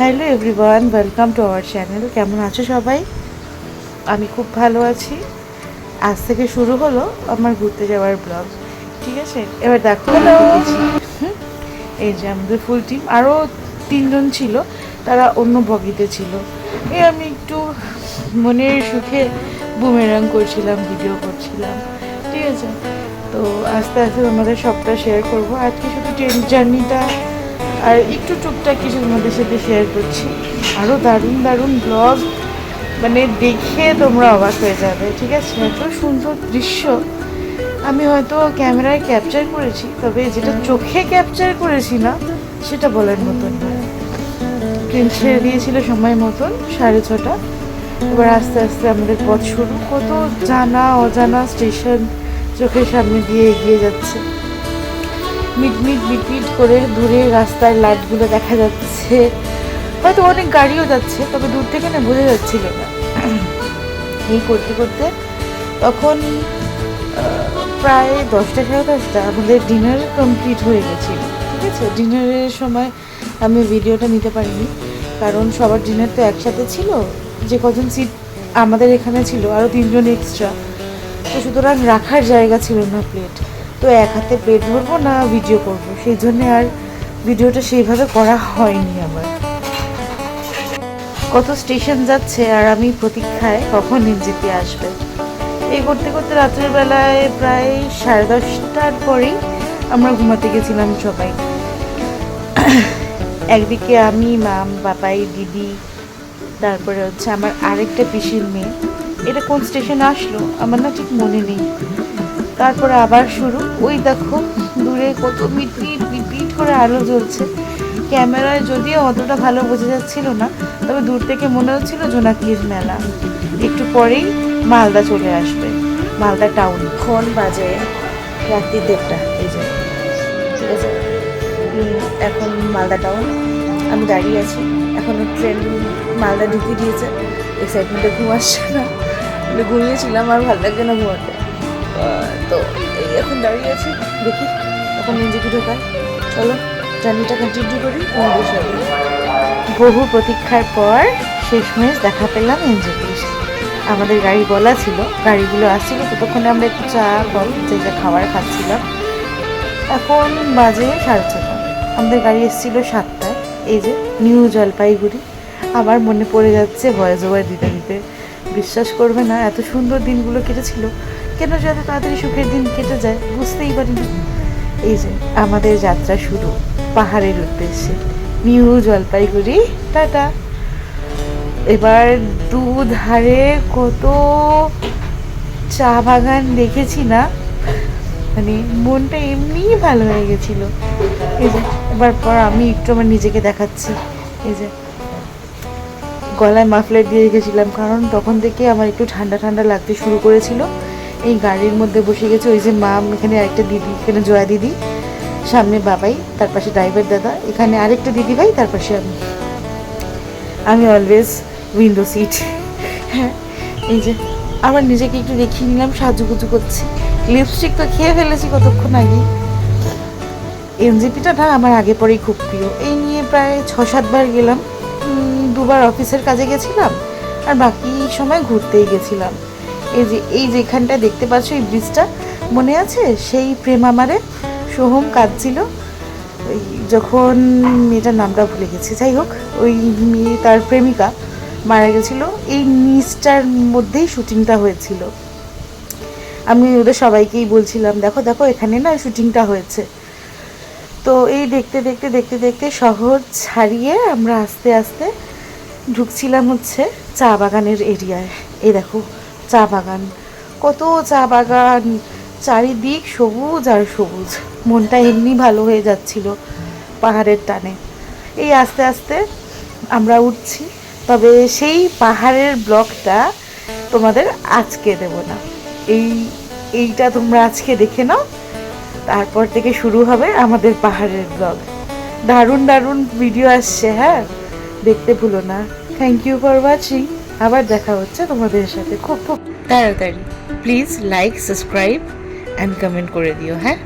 Hello everyone welcome to our channel. কেমন আছো সবাই? আমি খুব ভালো আছি। আজ থেকে শুরু হলো আমার ঘুরতে যাওয়ার ব্লগ। ঠিক আছে? এবার দেখো এই যে আমাদের ফুল টিম আরও তিনজন ছিল। তারা অন্য বগিতে ছিল। এই আমি একটু মনের সুখে বুমেরাং করছিলাম ভিডিও করছিলাম। ঠিক আছে? তো আস্তে আস্তে তোমাদের সবটা শেয়ার করব। আজকে শুধু ট্রেন জার্নিটা আর একটু টুকটাক কিছু তোমাদের সাথে শেয়ার করছি। আরও দারুণ দারুণ ব্লগ মানে দেখে তোমরা অবাক হয়ে যাবে ঠিক আছে? এত সুন্দর দৃশ্য। আমি হয়তো ক্যামেরায় ক্যাপচার করেছি তবে যেটা চোখে ক্যাপচার করেছি না সেটা বলার মতন ট্রেন ছেড়ে দিয়েছিল সময় মতন সাড়ে ছটা। এবার আস্তে আস্তে আমাদের পথ শুরু। কত জানা অজানা স্টেশন চোখের সামনে দিয়ে এগিয়ে যাচ্ছে। মিটমিট মিটমিট করে দূরে রাস্তার লাইটগুলো দেখা যাচ্ছে। হয়তো অনেক গাড়িও যাচ্ছে, তবে দূর থেকে না বোঝা যাচ্ছিল না। এই করতে করতে তখন প্রায় দশটা সাড়ে দশটা আমাদের ডিনার কমপ্লিট হয়ে গেছিল, ঠিক আছে? ডিনারের সময় আমি ভিডিওটা নিতে পারিনি, কারণ সবার ডিনার তো একসাথে ছিল, যে কজন সিট আমাদের এখানে ছিল আরও তিনজন এক্সট্রা তো সুতরাং রাখার জায়গা ছিল না প্লেট তো এক হাতে প্লেট ধরবো না ভিডিও করব। সেই জন্য আর ভিডিওটা সেইভাবে করা হয়নি আমার। কত স্টেশন যাচ্ছে আর আমি প্রতীক্ষায় কখন এনজিপি আসবে। এই করতে করতে রাত্রের বেলায় প্রায় সাড়ে দশটার পরেই আমরা ঘুমাতে গেছিলাম সবাই। একদিকে আমি, মাম, বাবাই, দিদি, তারপরে হচ্ছে আমার আরেকটা পিসির মেয়ে। এটা কোন স্টেশনে আসলো আমার না ঠিক মনে নেই। তারপরে আবার শুরু। ওই দেখো, দূরে কত মিটমিট মিটমিট করে আলো জ্বলছে। ক্যামেরায় যদিও অতটা ভালো বোঝা যাচ্ছিল না, তবে দূর থেকে মনে হচ্ছিল জোনাকির মেলা। একটু পরেই মালদা চলে আসবে, মালদা টাউন। খন বাজে রাত্রি দেড়টা, এই যে। ঠিক আছে? এখন মালদা টাউন, আমি দাঁড়িয়ে আছি। এখনও ট্রেন মালদা ঢুকিয়ে দিয়েছে এক্সাইটমেন্টে ঘুম আসছে না। ঘুমিয়েছিলাম, আর ভালো লাগছে না ঘুমাতে। তো এই এখন দাঁড়িয়ে আছি, দেখি এখন নিজেকে ঢোকায় চলো জার্নিটা কন্টিনিউ করি বহু প্রতীক্ষার পর শেষমেশ দেখা পেলাম এনজেপির আমাদের গাড়ি বলা ছিল, গাড়িগুলো আসছিল, ততক্ষণে আমরা একটু চা যে যা খাবার খাচ্ছিলাম। এখন বাজে সাড়ে ছটা। আমাদের গাড়ি এসেছিল সাতটায়, এই যে নিউ জলপাইগুড়ি। আবার মনে পড়ে যাচ্ছে ভয়েস ওভার দিতে দিতে বিশ্বাস করবে না, এত সুন্দর দিনগুলো কেটেছিল। কেন যে এত তাড়াতাড়ি সুখের দিন কেটে যায়, বুঝতেই পারিনি। এই যে, আমাদের যাত্রা শুরু, পাহাড়ের উদ্দেশ্যে। New Jalpaiguri, ta-ta. এবার দুধারে কত চা বাগান দেখেছি না মানে মনটা এমনিই ভালো হয়ে গেছিল। এই যে, এবার পর আমি একটু আমার নিজেকে দেখাচ্ছি। এই যে গলায় মাফলার দিয়ে রেখেছিলাম, কারণ তখন থেকে আমার একটু ঠান্ডা ঠান্ডা লাগতে শুরু করেছিল। এই গাড়ির মধ্যে বসে গেছে ওই যে মা, এখানে আরেকটা দিদি, এখানে জয়া দিদি, সামনে বাবাই, তার পাশে ড্রাইভার দাদা, এখানে আরেকটা দিদি ভাই, তার পাশে আমি। আমি অলওয়েজ উইন্ডো সিট হ্যাঁ এই যে আবার নিজেকে একটু দেখিয়ে নিলাম, সাজুগুজু করছি। লিপস্টিক তো খেয়ে ফেলেছি কতক্ষণ আগে এনজিপিটা না আমার আগে পরেই খুব প্রিয়। এই নিয়ে প্রায় ছ সাতবার গেলাম। দুবার অফিসের কাজে গেছিলাম, আর বাকি সময় ঘুরতেই গেছিলাম। এই যে, এই যেখানটা দেখতে পাচ্ছ, এই ব্রিজটা মনে আছে? সেই প্রেম আমারে সোহম কাঁদছিল। ওই যখন মেয়েটার নামটা ভুলে গেছি, যাই হোক, ওই মেয়ে, তার প্রেমিকা মারা গেছিল। এই নিচটার মধ্যেই শুটিংটা হয়েছিল। আমি ওদের সবাইকেই বলছিলাম, দেখো দেখো, এখানে না শুটিংটা হয়েছে। তো এই দেখতে দেখতে দেখতে দেখতে শহর ছাড়িয়ে আমরা আস্তে আস্তে ঢুকছিলাম হচ্ছে চা বাগানের এরিয়ায়। এই দেখো, চা বাগান। কত চা বাগান, চারিদিক সবুজ আর সবুজ। মনটা এমনি ভালো হয়ে যাচ্ছিল পাহাড়ের টানে। এই আস্তে আস্তে আমরা উঠছি, তবে সেই পাহাড়ের ব্লগটা তোমাদের আজকে দেব না। এই, এইটা তোমরা আজকে দেখে নাও, তারপর থেকে শুরু হবে আমাদের পাহাড়ের ব্লগ। দারুণ দারুণ ভিডিও আসছে হ্যাঁ? দেখতে ভুলো না। থ্যাংক ইউ ফর ওয়াচিং আবার দেখা হচ্ছে তোমাদের সাথে। খুব খুব তাড়াতাড়ি। Please like subscribe and comment করে দিও হ্যাঁ?